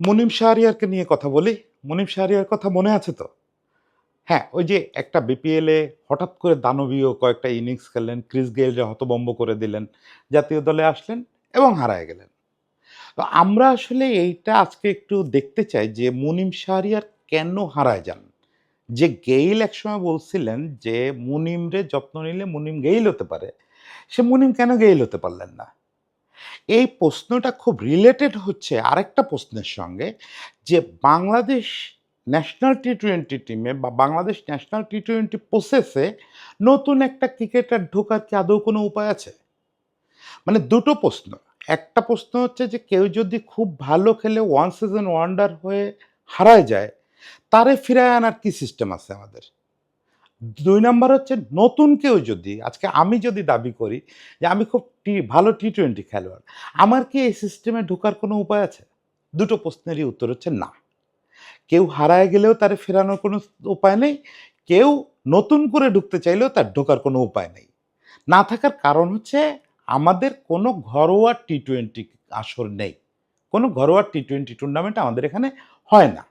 মুনিম শাহরিয়ারকে নিয়ে কথা বলি? মুনিম শাহরিয়ার কথা মনে আছে তো? হ্যাঁ ওই যে একটা বিপিএলে হঠাৎ করে দানবীয় কয়েকটা ইনিংস খেললেন, ক্রিস গেইলরে হতবম্ব করে দিলেন, জাতীয় দলে আসলেন এবং হারায় গেলেন। তো আমরা আসলে এইটা আজকে একটু দেখতে চাই যে মুনিম শাহরিয়ার কেন হারায় যান? যে গেইল একসময় বলছিলেন যে মুনিমরে যত্ন নিলে মুনিম গেইল হতে পারে। সে মুনিম কেন গেইল হতে পারলেন না? এই প্রশ্নটা খুব রিলেটেড হচ্ছে আরেকটা প্রশ্নের সঙ্গে, যে বাংলাদেশ ন্যাশনাল টি টোয়েন্টি টিমে বা বাংলাদেশ ন্যাশনাল টি টোয়েন্টি প্রসেসে নতুন একটা ক্রিকেটার ঢোকার কি আদৌ কোনো উপায় আছে? মানে দুটো প্রশ্ন। একটা প্রশ্ন হচ্ছে যে কেউ যদি খুব ভালো খেলে ওয়ান সিজন ওয়ান্ডার হয়ে হারায় যায়, তারে ফিরায় আনার কি সিস্টেম আছে আমাদের? দুই নাম্বার হচ্ছে নতুন কেউ যদি, আজকে আমি যদি দাবি করি যে আমি খুব টি, ভালো টি টোয়েন্টি খেলোয়াড়, আমার কি এই সিস্টেমে ঢোকার কোনো উপায় আছে? দুটো প্রশ্নেরই উত্তর হচ্ছে না। কেউ হারায় গেলেও তার ফেরানোর কোনো উপায় নেই, কেউ নতুন করে ঢুকতে চাইলেও তার ঢোকার কোনো উপায় নেই। না থাকার কারণ হচ্ছে আমাদের কোনো ঘরোয়া টি টোয়েন্টি আসর নেই, কোনো ঘরোয়া টি টোয়েন্টি টুর্নামেন্ট আমাদের এখানে হয় না।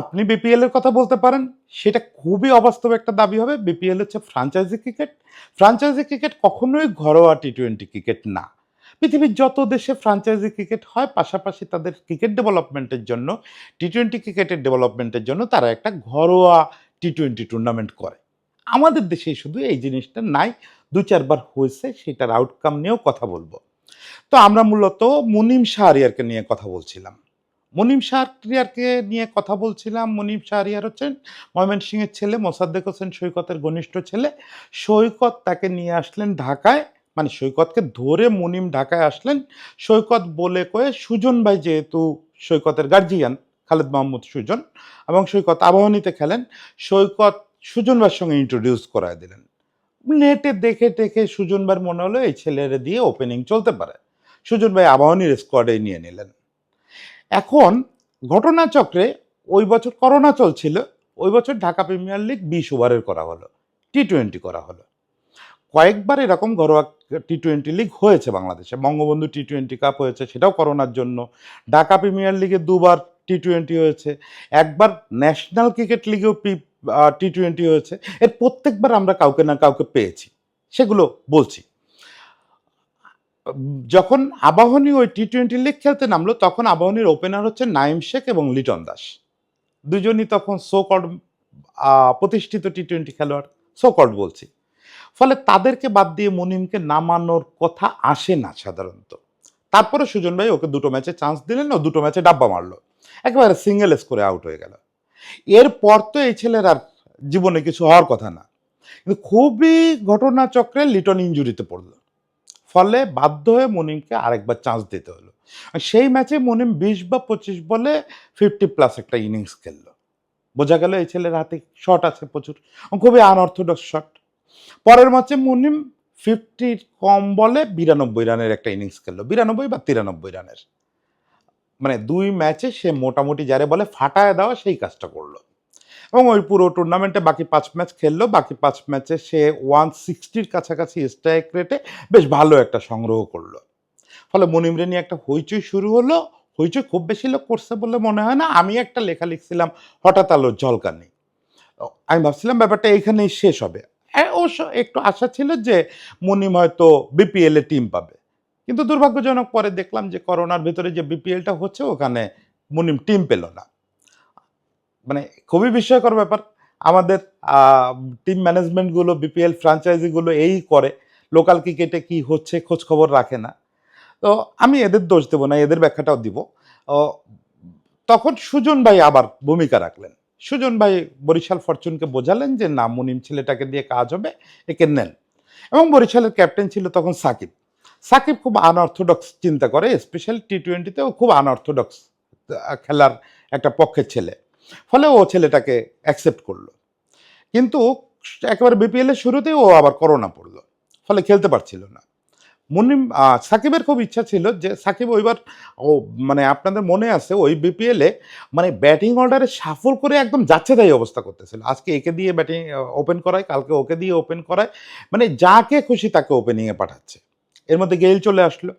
আপনি বিপিএল এর কথা বলতে পারেন, সেটা খুবই অবাস্তব একটা দাবি হবে। বিপিএল হচ্ছে ফ্রাঞ্চাইজি ক্রিকেট ফ্রাঞ্চাইজি ক্রিকেট কখনোই ঘরোয়া টি টোয়েন্টি ক্রিকেট না। পৃথিবীর যত দেশে ফ্রাঞ্চাইজি ক্রিকেট হয়, পাশাপাশি তাদের ক্রিকেট ডেভেলপমেন্টের জন্য টি টোয়েন্টি ক্রিকেটের ডেভেলপমেন্টের জন্য তারা একটা ঘরোয়া টি টোয়েন্টি টুর্নামেন্ট করে। আমাদের দেশে শুধু এই জিনিসটা নাই, দু চারবার হয়েছে, সেটার আউটকাম নিয়েও কথা বলব। তো আমরা মূলত মুনিম শাহরিয়ারকে নিয়ে কথা বলছিলাম। মুনিম শাহরিয়ারকে নিয়ে কথা বলছিলাম। মুনিম শাহরিয়ার হচ্ছেন ময়মনসিংহের ছেলে, মোসাদ্দেক হোসেন সৈকতের ঘনিষ্ঠ ছেলে। সৈকত তাকে নিয়ে আসলেন ঢাকায় মানে সৈকতকে ধরে মনিম ঢাকায় আসলেন। সৈকত বলে কয়ে, সুজন ভাই যেহেতু সৈকতের গার্জিয়ান খালেদ মাহমুদ সুজন, এবং সৈকত আবাহনীতে খেলেন, সৈকত সুজন ভাইয়ের সঙ্গে ইন্ট্রোডিউস করায় দিলেন। নেটে দেখে টেখে সুজন ভাইয়ের মনে হলো, এই ছেলেরা দিয়ে ওপেনিং চলতে পারে। সুজন ভাই আবাহনীর স্কোয়াডে নিয়ে নিলেন। এখন ঘটনাচক্রে ওই বছর করোনা চলছিল, ওই বছর ঢাকা প্রিমিয়ার লিগ বিশ ওভারের করা হলো টি টোয়েন্টি করা হলো। কয়েকবার এরকম ঘরোয়া টি টোয়েন্টি লিগ হয়েছে বাংলাদেশে, বঙ্গবন্ধু টি টোয়েন্টি কাপ হয়েছে, সেটাও করোনার জন্য। ঢাকা প্রিমিয়ার লিগে দুবার টি টোয়েন্টি হয়েছে, একবার ন্যাশনাল ক্রিকেট লিগেও টি টোয়েন্টি হয়েছে, এর প্রত্যেকবার আমরা কাউকে না কাউকে পেয়েছি, সেগুলো বলছি। যখন আবাহনী ওই টি টোয়েন্টি লিগ খেলতে নামলো, তখন আবাহনীর ওপেনার হচ্ছে নাইম শেখ এবং লিটন দাস। দুজনই তখন সোকড প্রতিষ্ঠিত টি টোয়েন্টি খেলোয়াড় সোকড বলছি। ফলে তাদেরকে বাদ দিয়ে মুনিমকে নামানোর কথা আসে না সাধারণত। তারপরে সুজন ভাই ওকে দুটো ম্যাচে চান্স দিলেন, ও দুটো ম্যাচে ডাব্বা মারলো। একেবারে সিঙ্গেল স্কোরে আউট হয়ে গেল। এরপর তো এই ছেলের আর জীবনে কিছু হওয়ার কথা না। কিন্তু খুবই ঘটনাচক্রে লিটন ইঞ্জুরিতে পড়ল। ফলে বাধ্য হয়ে মনিমকে আরেকবার চান্স দিতে হলো। আর সেই ম্যাচে মনিম বিশ বা পঁচিশ বলে ফিফটি প্লাস একটা ইনিংস খেললো। বোঝা গেল এই ছেলের হাতে শট আছে প্রচুর। খুবই আনঅর্থোডক্স শট পরের ম্যাচে মুনিম ফিফটির কম বলে বিরানব্বই রানের একটা ইনিংস খেললো। বিরানব্বই বা তিরানব্বই রানের। মানে দুই ম্যাচে সে মোটামুটি যারে বলে ফাটায় দেওয়া সেই কাজটা করল। এবং ওই পুরো টুর্নামেন্টে বাকি পাঁচ ম্যাচ খেললো। বাকি পাঁচ ম্যাচে সে ওয়ান সিক্সটির কাছাকাছি স্ট্রাইক রেটে বেশ ভালো একটা সংগ্রহ করল। ফলে মনিমরে নিয়ে একটা হইচই শুরু হলো। হইচই খুব বেশি লোক করছে বলে মনে হয় না। আমি একটা লেখা লিখছিলাম, হঠাৎ আলো ঝলকানি আমি ভাবছিলাম ব্যাপারটা এইখানেই শেষ হবে। অবশ্য একটু আশা ছিল যে মনিম হয়তো বিপিএল টিম পাবে। কিন্তু দুর্ভাগ্যজনক পরে দেখলাম যে করোনার ভিতরে যে বিপিএলটা হচ্ছে, ওখানে মুনিম টিম পেল না। মানে খুবই বিস্ময়কর ব্যাপার। আমাদের টিম ম্যানেজমেন্টগুলো বিপিএল ফ্র্যাঞ্চাইজিগুলো এই করে লোকাল ক্রিকেটে কি হচ্ছে খোঁজ খবর রাখে না। তো আমি এদের দোষ দেবো না, এদের ব্যাখ্যাটাও দিব। তখন সুজন ভাই আবার ভূমিকা রাখলেন। সুজন ভাই বরিশাল ফরচুনকে বোঝালেন যে, না, মুনিম ছেলেটাকে দিয়ে কাজ হবে, একে নেন। এবং বরিশালের ক্যাপ্টেন ছিল তখন সাকিব। সাকিব খুব আনঅর্থোডক্স চিন্তা করে স্পেশালি টি টোয়েন্টিতেও খুব আনঅর্থোডক্স খেলার একটা পক্ষের ছেলে। ফলে ও ছেলেটাকে অ্যাকসেপ্ট করল। কিন্তু একেবারে বিপিএল এর শুরুতেই ও আবার করোনা পড়ল, ফলে খেলতে পারছিল না। মুনিম সাকিবের খুব ইচ্ছা ছিল যে সাকিব ওইবার, ও মানে আপনাদের মনে আছে ওই বিপিএলে মানে ব্যাটিং অর্ডারে সাফল করে একদম যাচ্ছে তাই অবস্থা করতেছিল। আজকে একে দিয়ে ব্যাটিং ওপেন করায়, কালকে ওকে দিয়ে ওপেন করায় মানে যাকে খুশি তাকে ওপেনিংয়ে পাঠাচ্ছে। এর মধ্যে গেইল চলে আসলো।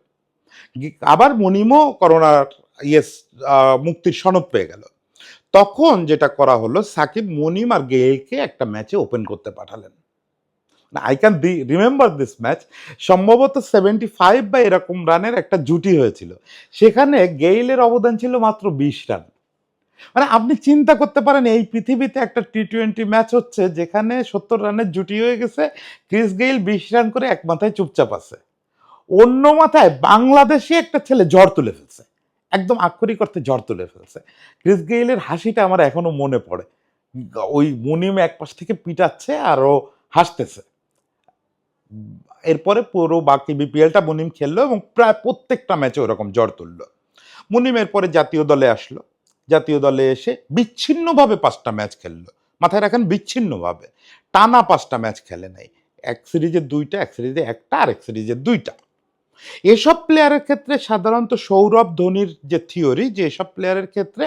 আবার মুনিমও করোনার ইয়েস মুক্তির সনদ পেয়ে গেল। তখন যেটা করা হলো, সাকিব মনিম আর গেইলকে একটা ম্যাচে ওপেন করতে পাঠালেন। I can the remember this match সম্ভবত সেভেন্টি ফাইভ বা এরকম রানের একটা জুটি হয়েছিল। সেখানে গেইলের অবদান ছিল মাত্র বিশ রান। মানে আপনি চিন্তা করতে পারেন, এই পৃথিবীতে একটা টি টোয়েন্টি ম্যাচ হচ্ছে যেখানে সত্তর রানের জুটি হয়ে গেছে, ক্রিস গেইল বিশ রান করে এক মাথায় চুপচাপ আছে। অন্য মাথায় বাংলাদেশে একটা ছেলে ঝড় তুলে ফেলছে। একদম আক্ষরিক অর্থে জ্বর তুলে ফেলছে। ক্রিস গেইলের হাসিটা আমার এখনও মনে পড়ে। ওই মুনিম এক পাশ থেকে পিটাচ্ছে আর ও হাসতেছে। এরপরে পুরো বাকি বিপিএলটা মুনিম খেললো এবং প্রায় প্রত্যেকটা ম্যাচে ওরকম জ্বর তুললো। মুনিম এরপরে জাতীয় দলে আসলো। জাতীয় দলে এসে বিচ্ছিন্নভাবে পাঁচটা ম্যাচ খেললো। মাথায় রাখেন বিচ্ছিন্নভাবে। টানা পাঁচটা ম্যাচ খেলে নাই। এক সিরিজে দুইটা, এক সিরিজে একটা, আর এক সিরিজে দুইটা। এসব প্লেয়ারের ক্ষেত্রে সাধারণত সৌরভ ধোনির যে থিওরি যে এসব প্লেয়ারের ক্ষেত্রে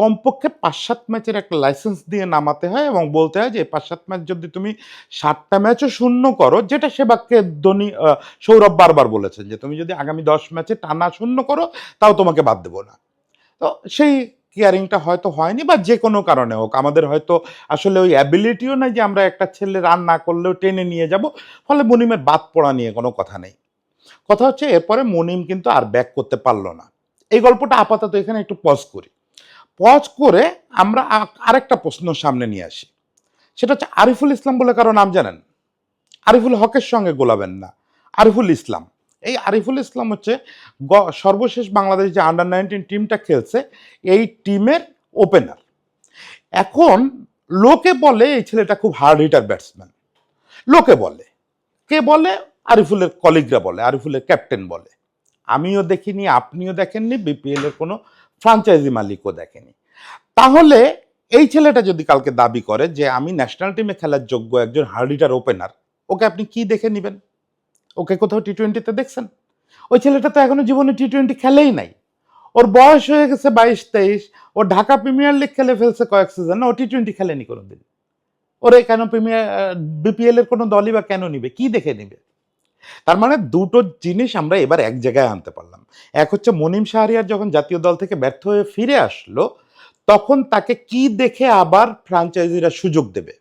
কমপক্ষে পাঁচ সাত ম্যাচের একটা লাইসেন্স দিয়ে নামাতে হয় এবং বলতে হয় যে পাঁচ সাত ম্যাচ যদি তুমি সাতটা ম্যাচও শূন্য করো, যেটা সেবাককে ধোনি সৌরভ বারবার বলেছেন যে তুমি যদি আগামী দশ ম্যাচে টানা শূন্য করো, তাও তোমাকে বাদ দেবো না। তো সেই কেয়ারিংটা হয়তো হয়নি বা যে কোনো কারণে হোক, আমাদের হয়তো আসলে ওই অ্যাবিলিটিও নাই যে আমরা একটা ছেলে রান না করলেও টেনে নিয়ে যাব, ফলে মুনিমের বাদ পড়া নিয়ে কোনো কথা নেই। কথা হচ্ছে, এরপরে মুনিম কিন্তু আর ব্যাক করতে পারল না। এই গল্পটা আপাতত এখানে একটু পজ করি। পজ করে আমরা আরেকটা প্রশ্ন সামনে নিয়ে আসি। সেটা হচ্ছে, আরিফুল ইসলাম বলে কারও নাম জানেন? আরিফুল হকের সঙ্গে গোলাবেন না। আরিফুল ইসলাম। এই আরিফুল ইসলাম হচ্ছে সর্বশেষ বাংলাদেশ যে আন্ডার নাইনটিন টিমটা খেলছে, এই টিমের ওপেনার এখন লোকে বলে, এই ছেলেটা খুব হার্ড হিটার ব্যাটসম্যান লোকে বলে। কে বলে? আরিফুলের কলিগরা বলে, আরিফুলের ক্যাপ্টেন বলে। আমিও দেখিনি, আপনিও দেখেননি, বিপিএল এর কোনো ফ্রাঞ্চাইজি মালিকও দেখেনি। তাহলে এই ছেলেটা যদি কালকে দাবি করে যে আমি ন্যাশনাল টিমে খেলার যোগ্য একজন হার্ডিটার ওপেনার, ওকে আপনি কি দেখে নেবেন? ওকে কোথাও টি টোয়েন্টিতে দেখছেন? ওই ছেলেটা তো এখনও জীবনে টি টোয়েন্টি খেলেই নাই। ওর বয়স হয়ে গেছে বাইশ তেইশ ও ঢাকা প্রিমিয়ার লিগ খেলে ফেলছে কয়েক সিজন ও টি টোয়েন্টি খেলেনি কোনো কোনোদিন। ওরে কেন প্রিমিয়ার, বিপিএল এর কোনো দলই বা কেন নিবে? কি দেখে নিবে? তার মানে দুটো জিনিস আমরা এবার এক জায়গায় আনতে পারলাম। এক হচ্ছে মনিম শাহরিয়ার যখন জাতীয় দল থেকে ব্যর্থ হয়ে ফিরে আসলো, তখন তাকে কি দেখে আবার ফ্রাঞ্চাইজিরা সুযোগ দেবে?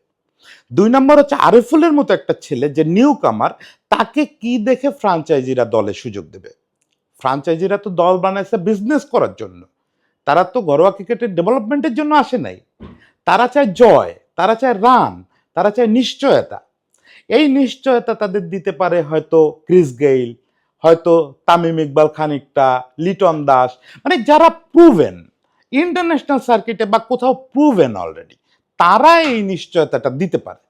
দুই নম্বর হচ্ছে আরিফুলের মতো একটা ছেলে যে নিউ কামার তাকে কি দেখে ফ্রাঞ্চাইজিরা দলে সুযোগ দেবে? ফ্রাঞ্চাইজিরা তো দল বানাইছে বিজনেস করার জন্য। তারা তো ঘরোয়া ক্রিকেটের ডেভেলপমেন্টের জন্য আসে নাই। তারা চায় জয়, তারা চায় রান তারা চায় নিশ্চয়তা। এই নিশ্চয়তা তাদের দিতে পারে হয়তো ক্রিস গেইল, হয়তো তামিম ইকবাল খানিকটা, লিটন দাস মানে যারা প্রুভেন ইন্টারন্যাশনাল সার্কিটে বা কোথাও প্রুভেন অলরেডি তারা এই নিশ্চয়তাটা দিতে পারে।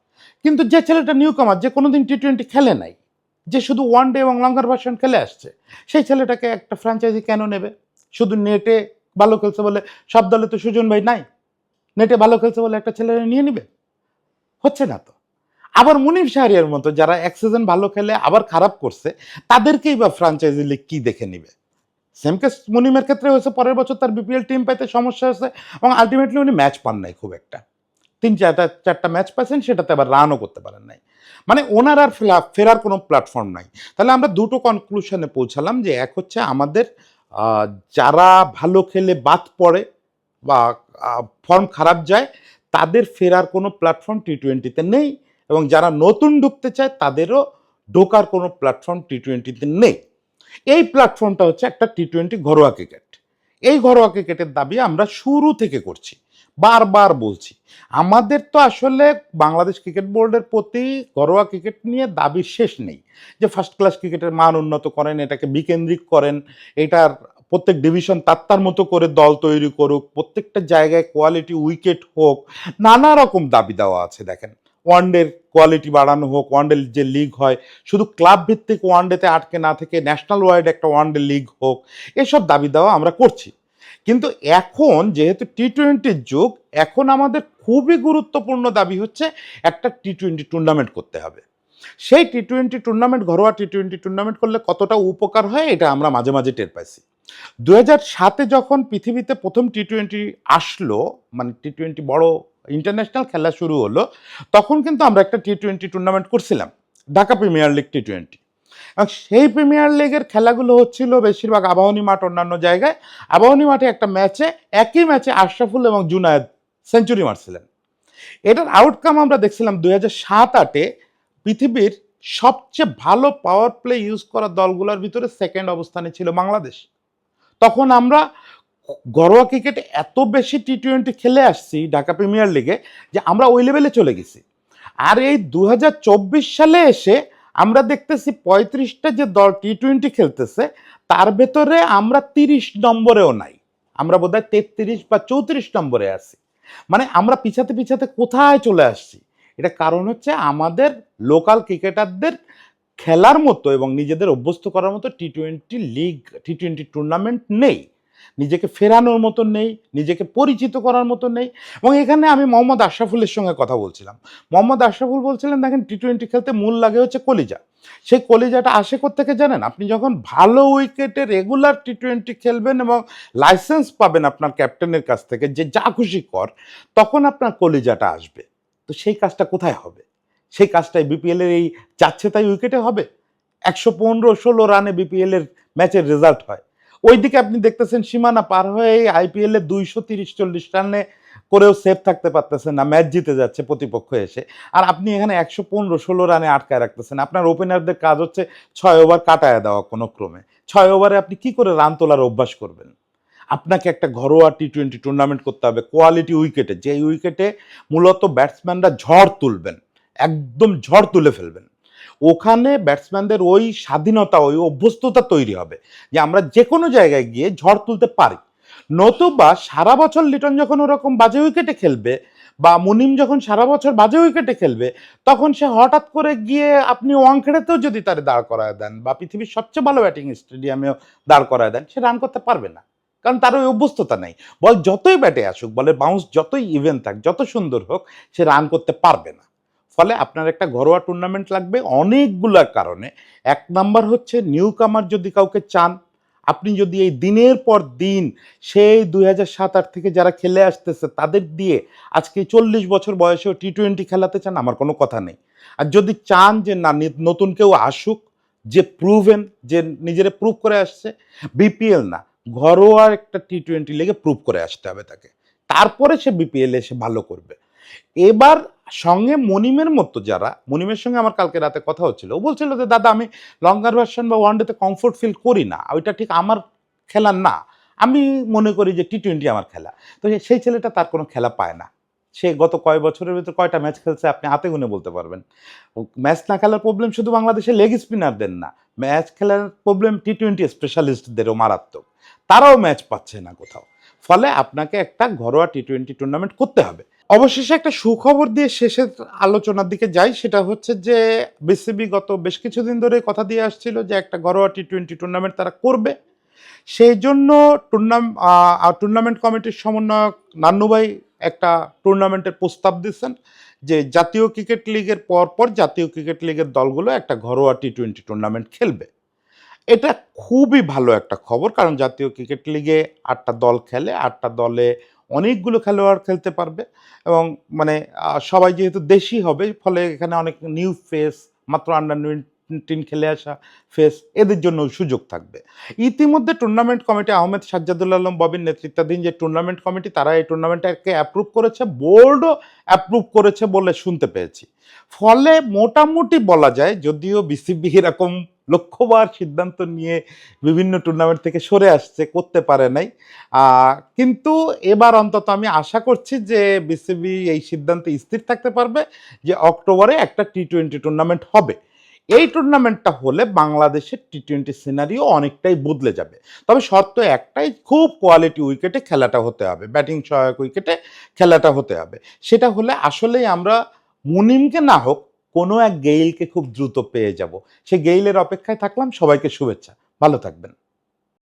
কিন্তু যে ছেলেটা নিউ কামার যে কোনোদিন টি টোয়েন্টি খেলে নাই, যে শুধু ওয়ান ডে এবং লঙ্গার ভার্সন খেলে আসছে, সেই ছেলেটাকে একটা ফ্র্যাঞ্চাইজি কেন নেবে? শুধু নেটে ভালো খেলছে বলে সব দলে তো সুজন ভাই নাই নেটে ভালো খেলছে বলে একটা ছেলে নিয়ে নিবে? হচ্ছে না তো। আবার মুনির শাহরিয়ার মতো যারা এক সিজন ভালো খেলে, আবার খারাপ করছে, তাদেরকেই বা ফ্রাঞ্চাইজি লিগ কি দেখে নিবে? সেম কেস মুনিমের ক্ষেত্রে হয়েছে, পরের বছর তার বিপিএল টিম পাইতে সমস্যা হয়েছে এবং আলটিমেটলি উনি ম্যাচ পান নাই খুব একটা। তিন চারটা চারটা ম্যাচ পাইছেন, সেটাতে আবার রানও করতে পারেন নাই। মানে ওনার আর ফেরার কোনো প্ল্যাটফর্ম নাই। তাহলে আমরা দুটো কনক্লুশনে পৌঁছালাম যে এক হচ্ছে আমাদের যারা ভালো খেলে বাদ পড়ে বা ফর্ম খারাপ যায়, তাদের ফেরার কোনো প্ল্যাটফর্ম টি টোয়েন্টিতে নেই। এবং যারা নতুন ঢুকতে চায়, তাদেরও ঢোকার কোনো প্ল্যাটফর্ম টি টোয়েন্টিতে নেই। এই প্ল্যাটফর্মটা হচ্ছে একটা টি টোয়েন্টি ঘরোয়া ক্রিকেট এই ঘরোয়া ক্রিকেটের দাবি আমরা শুরু থেকে করছি, বারবার বলছি। আমাদের তো আসলে বাংলাদেশ ক্রিকেট বোর্ডের প্রতি ঘরোয়া ক্রিকেট নিয়ে দাবি শেষ নেই। যে ফার্স্ট ক্লাস ক্রিকেটের মান উন্নত করেন, এটাকে বিকেন্দ্রিক করেন, এটার প্রত্যেক ডিভিশন তার তার মতো করে দল তৈরি করুক, প্রত্যেকটা জায়গায় কোয়ালিটি উইকেট হোক, নানা রকম দাবি দেওয়া আছে, দেখেন। ওয়ানডের কোয়ালিটি বাড়ানো হোক ওয়ানডে যে লিগ হয়, শুধু ক্লাব ভিত্তিক ওয়ানডেতে আটকে না থেকে ন্যাশনাল ওয়াইড একটা ওয়ানডে লিগ হোক, এসব দাবি দেওয়া আমরা করছি। কিন্তু এখন যেহেতু টি টোয়েন্টির যুগ, এখন আমাদের খুবই গুরুত্বপূর্ণ দাবি হচ্ছে একটা টি টোয়েন্টি টুর্নামেন্ট করতে হবে। সেই টি টোয়েন্টি টুর্নামেন্ট ঘরোয়া টি টোয়েন্টি টুর্নামেন্ট করলে কতটা উপকার হয়, এটা আমরা মাঝে মাঝে টের পাইছি। দু সাতে যখন পৃথিবীতে প্রথম টি টোয়েন্টি আসলো মানে টি টোয়েন্টি বড় ইন্টারন্যাশনাল খেলা শুরু হলো, তখন কিন্তু আমরা একটা টি টোয়েন্টি টুর্নামেন্ট করছিলাম, Dhaka premier league T twenty এবং সেই প্রিমিয়ার লিগের খেলাগুলো হচ্ছিল বেশিরভাগ আবাহনী মাঠ অন্যান্য জায়গায়। আবাহনী মাঠে একটা ম্যাচে একই ম্যাচে আশরাফুল এবং জুনায়েদ সেঞ্চুরি মারছিলেন। এটার আউটকাম আমরা দেখছিলাম দুই হাজার সাত আটে পৃথিবীর সবচেয়ে ভালো পাওয়ার প্লে ইউজ করা দলগুলোর ভিতরে সেকেন্ড অবস্থানে ছিল বাংলাদেশ। তখন আমরা ঘরোয়া ক্রিকেটে এত বেশি টি টোয়েন্টি খেলে আসছি ঢাকা প্রিমিয়ার লিগে যে আমরা ওই লেভেলে চলে গেছি। আর এই দু হাজার চব্বিশ সালে এসে আমরা দেখতেছি পঁয়ত্রিশটা যে দল টি টোয়েন্টি খেলতেছে, তার ভেতরে আমরা তিরিশ নম্বরেও নাই। আমরা বোধহয় তেত্রিশ বা চৌত্রিশ নম্বরে আছি। মানে আমরা পিছাতে পিছাতে কোথায় চলে আসছি? এটা কারণ হচ্ছে আমাদের লোকাল ক্রিকেটারদের খেলার মতো এবং নিজেদের অভ্যস্ত করার মতো T twenty league T twenty tournament নেই। নিজেকে ফেরানোর মতো নেই, নিজেকে পরিচিত করার মতো নেই। এবং এখানে আমি মোহাম্মদ আশরাফুলের সঙ্গে কথা বলছিলাম। মোহাম্মদ আশরাফুল বলছিলেন, দেখেন টি টোয়েন্টি খেলতে মূল লাগে হচ্ছে কলিজা। সেই কলিজাটা আসে থেকে জানেন? আপনি যখন ভালো উইকেটে রেগুলার টি টোয়েন্টি খেলবেন এবং লাইসেন্স পাবেন আপনার ক্যাপ্টেনের কাছ থেকে যে যা খুশি কর, তখন আপনার কলিজাটা আসবে। তো সেই কাজটা কোথায় হবে? সেই কাজটাই বিপিএল এর এই যাচ্ছে তাই উইকেটে হবে? একশো পনেরো ষোলো রানে বিপিএল এর ম্যাচের রেজাল্ট হয়। ওইদিকে আপনি দেখতেছেন সীমানা পার হয়ে আইপিএল এ দুইশো তিরিশ, চল্লিশ রানে করেও সেফ থাকতে পারতেছেন না ম্যাচ জিতে যাচ্ছে প্রতিপক্ষ এসে। আর আপনি এখানে একশো পনেরো, ষোলো রানে আটকায় রাখতেছেন। আপনার ওপেনারদের কাজ হচ্ছে ছয় ওভার কাটায় দেওয়া কোনো ক্রমে। ছয় ওভারে আপনি কি করে রান তোলার অভ্যাস করবেন? আপনাকে একটা ঘরোয়া টি টোয়েন্টি টুর্নামেন্ট করতে হবে কোয়ালিটি উইকেটে যে উইকেটে মূলত ব্যাটসম্যানরা ঝড় তুলবেন, একদম ঝড় তুলে ফেলবেন। ওখানে ব্যাটসম্যানদের ওই স্বাধীনতা, ওই অভ্যস্ততা তৈরি হবে যে আমরা যে কোনো জায়গায় গিয়ে ঝড় তুলতে পারি। নতুবা সারা বছর লিটন যখন ওরকম বাজে উইকেটে খেলবে বা মুনিম যখন সারা বছর বাজে উইকেটে খেলবে, তখন সে হঠাৎ করে গিয়ে আপনি ওয়াংখেড়েতেও যদি তার দাঁড় করায় দেন বা পৃথিবীর সবচেয়ে ভালো ব্যাটিং স্টেডিয়ামেও দাঁড় করায় দেন, সে রান করতে পারবে না। কারণ তার ওই অভ্যস্ততা নেই। বল যতই ব্যাটে আসুক বলে বাউন্স যতই ইভেন্ট থাক, যত সুন্দর হোক, সে রান করতে পারবে না। ফলে আপনার একটা ঘরোয়া টুর্নামেন্ট লাগবে। অনেকগুলোর কারণে। এক নাম্বার হচ্ছে নিউ কামার যদি কাউকে চান, আপনি যদি এই দিনের পর দিন সেই দুই হাজার সাত আট থেকে যারা খেলে আসতেছে, তাদের দিয়ে আজকে চল্লিশ বছর বয়সেও টি টোয়েন্টি খেলাতে চান, আমার কোনো কথা নেই। আর যদি চান যে না নতুন কেউ আসুক, যে প্রুভেন যে নিজেরা প্রুভ করে আসছে বিপিএল না, ঘরোয়া একটা টি টোয়েন্টি লেগে প্রুভ করে আসতে হবে তাকে। তারপরে সে বিপিএল এসে ভালো করবে। এবার সঙ্গে মনিমের মতো যারা, মনিমের সঙ্গে আমার কালকে রাতে কথা হচ্ছিল, ও বলছিল যে, দাদা, আমি লঙ্গার ভার্সন বা ওয়ান ওয়ানডেতে কমফোর্ট ফিল করি না, ওইটা ঠিক আমার খেলা না। আমি মনে করি যে টি টোয়েন্টি আমার খেলা। তো সেই ছেলেটা তার কোনো খেলা পায় না। সে গত কয় বছরের ভিতরে কয়টা ম্যাচ খেলছে আপনি হাতে গুনে বলতে পারবেন। ম্যাচ না খেলার প্রবলেম শুধু বাংলাদেশের লেগ স্পিনারদের না ম্যাচ খেলার প্রবলেম টি টোয়েন্টি স্পেশালিস্টদেরও মারাত্মক। তারাও ম্যাচ পাচ্ছে না কোথাও। ফলে আপনাকে একটা ঘরোয়া টি টোয়েন্টি টুর্নামেন্ট করতে হবে। অবশেষে একটা সুখবর দিয়ে শেষের আলোচনার দিকে যাই, সেটা হচ্ছে যে বিসিবি গত বেশ কিছুদিন ধরে কথা দিয়ে আসছিল যে একটা ঘরোয়া টি টোয়েন্টি টুর্নামেন্ট তারা করবে। সেই জন্য টুর্নাম টুর্নামেন্ট কমিটির সমন্বয়ক নান্নুভাই একটা টুর্নামেন্টের প্রস্তাব দিচ্ছেন যে জাতীয় ক্রিকেট লিগের পর পর জাতীয় ক্রিকেট লিগের দলগুলো একটা ঘরোয়া টি টোয়েন্টি টুর্নামেন্ট খেলবে। এটা খুবই ভালো একটা খবর, কারণ জাতীয় ক্রিকেট লিগে আটটা দল খেলে, আটটা দলে অনেকগুলো খেলোয়াড় খেলতে পারবে এবং মানে সবাই যেহেতু দেশি হবে, ফলে এখানে অনেক নিউ ফেস মাত্র আন্ডার নাইনটিন খেলে আসা ফেস এদের জন্য সুযোগ থাকবে। ইতিমধ্যে টুর্নামেন্ট কমিটি আহমেদ সাজ্জাদুল আলম ববির নেতৃত্বাধীন যে টুর্নামেন্ট কমিটি তারা এই টুর্নামেন্টটাকে অ্যাপ্রুভ করেছে বোর্ডও অ্যাপ্রুভ করেছে বলে শুনতে পেয়েছি। ফলে মোটামুটি বলা যায়, যদিও বিসিবি এরকম লক্ষ্যবার সিদ্ধান্ত নিয়ে বিভিন্ন টুর্নামেন্ট থেকে সরে আসছে, করতে পারে নাই। কিন্তু এবার অন্তত আমি আশা করছি যে বিসিবি এই সিদ্ধান্তে স্থির থাকতে পারবে যে অক্টোবরে একটা টি টোয়েন্টি টুর্নামেন্ট হবে। এই টুর্নামেন্টটা হলে বাংলাদেশের টি টোয়েন্টি সিনারিও অনেকটাই বদলে যাবে। তবে শর্ত একটাই, খুব কোয়ালিটি উইকেটে খেলাটা হতে হবে ব্যাটিং সহায়ক উইকেটে খেলাটা হতে হবে। সেটা হলে আসলেই আমরা মুনিমকে না হোক কোনো এক গেইলকে খুব দ্রুত পেয়ে যাব। সে গেইলের অপেক্ষায় থাকলাম। সবাইকে শুভেচ্ছা। ভালো থাকবেন।